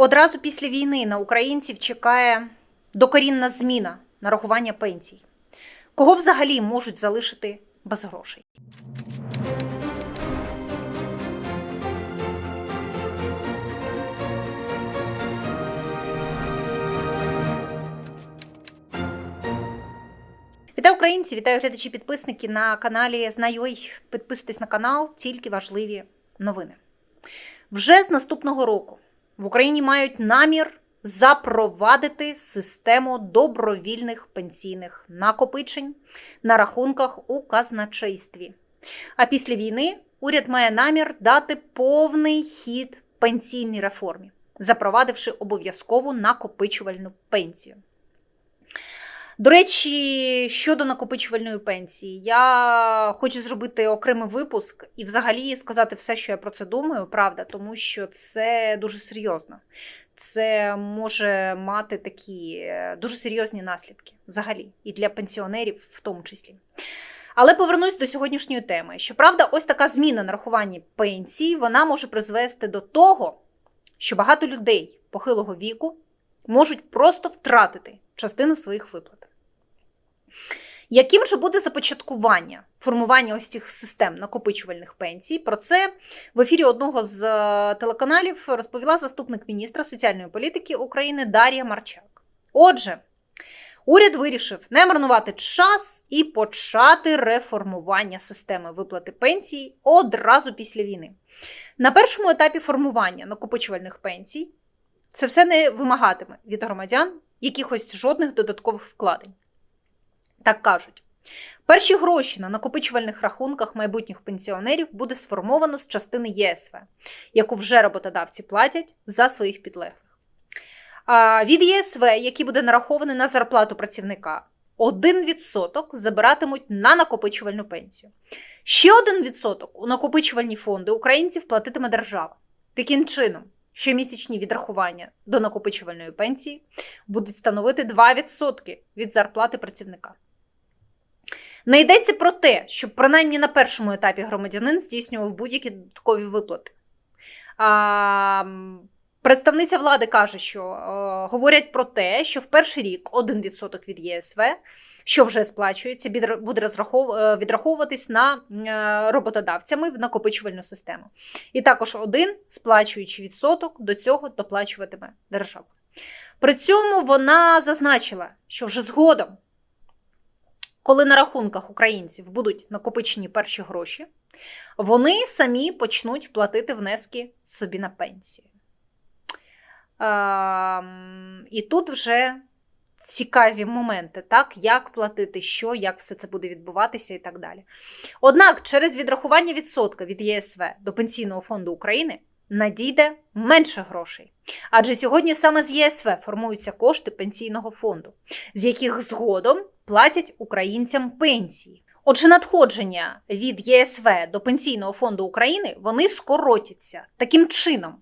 Одразу після війни на українців чекає докорінна зміна нарахування пенсій. Кого взагалі можуть залишити без грошей? Вітаю українці, вітаю глядачі підписники на каналі Знайой. Підписуйтесь на канал, тільки важливі новини. Вже з наступного року в Україні мають намір запровадити систему добровільних пенсійних накопичень на рахунках у казначействі. А після війни уряд має намір дати повний хід пенсійній реформі, запровадивши обов'язкову накопичувальну пенсію. До речі, щодо накопичувальної пенсії, я хочу зробити окремий випуск і взагалі сказати все, що я про це думаю, правда, тому що це дуже серйозно. Це може мати такі е, дуже серйозні наслідки взагалі, і для пенсіонерів в тому числі. Але повернусь до сьогоднішньої теми. Щоправда, ось така зміна нарахування пенсій вона може призвести до того, що багато людей похилого віку можуть просто втратити частину своїх виплат. Яким же буде започаткування формування ось цих систем накопичувальних пенсій? Про це в ефірі одного з е, телеканалів розповіла заступник міністра соціальної політики України Дар'я Марчак. Отже, уряд вирішив не марнувати час і почати реформування системи виплати пенсій одразу після війни. На першому етапі формування накопичувальних пенсій це все не вимагатиме від громадян якихось жодних додаткових вкладень. Так кажуть, перші гроші на накопичувальних рахунках майбутніх пенсіонерів буде сформовано з частини ЄСВ, яку вже роботодавці платять за своїх підлеглих. А від ЄСВ, який буде нарахований на зарплату працівника, 1% забиратимуть на накопичувальну пенсію. Ще 1% у накопичувальні фонди українців платитиме держава. Таким чином, щомісячні відрахування до накопичувальної пенсії будуть становити 2% від зарплати працівника. Не йдеться про те, щоб принаймні на першому етапі громадянин здійснював будь-які додаткові виплати. А, представниця влади каже, що е, говорять про те, що в перший рік 1% від ЄСВ, що вже сплачується, буде розрахов- е, відраховуватись на е, роботодавцями в накопичувальну систему. І також один сплачуючий відсоток до цього доплачуватиме держава. При цьому вона зазначила, що вже згодом коли на рахунках українців будуть накопичені перші гроші, вони самі почнуть платити внески собі на пенсію. Ем, і тут вже цікаві моменти, так, як платити, що, як все це буде відбуватися і так далі. Однак, через відрахування відсотка від ЄСВ до Пенсійного фонду України надійде менше грошей. Адже сьогодні саме з ЄСВ формуються кошти пенсійного фонду, з яких згодом платять українцям пенсії. Отже, надходження від ЄСВ до Пенсійного фонду України вони скоротяться. Таким чином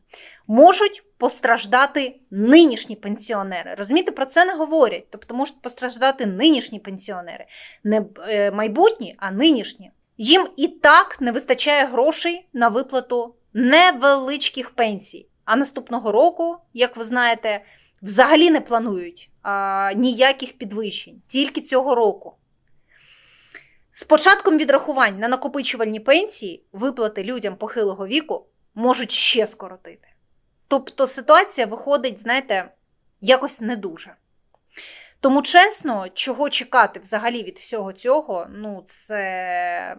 можуть постраждати нинішні пенсіонери. Розумієте, про це не говорять. Тобто можуть постраждати нинішні пенсіонери, не е, майбутні, а нинішні. Їм і так не вистачає грошей на виплату невеличких пенсій. А наступного року, як ви знаєте, взагалі не планують а, ніяких підвищень, тільки цього року. З початком відрахувань на накопичувальні пенсії виплати людям похилого віку можуть ще скоротити. Тобто ситуація виходить, знаєте, якось не дуже. Тому чесно, чого чекати взагалі від всього цього, ну, це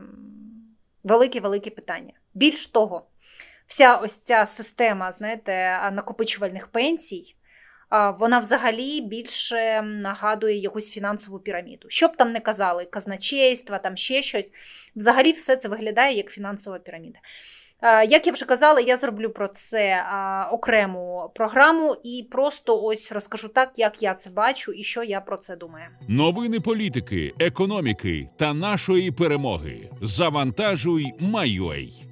велике-велике питання. Більш того, вся ось ця система, знаєте, накопичувальних пенсій, вона взагалі більше нагадує якусь фінансову піраміду. Що б там не казали, казначейства, там ще щось. Взагалі все це виглядає як фінансова піраміда. Як я вже казала, я зроблю про це окрему програму і просто ось розкажу так, як я це бачу і що я про це думаю. Новини політики, економіки та нашої перемоги. Завантажуй, Майой.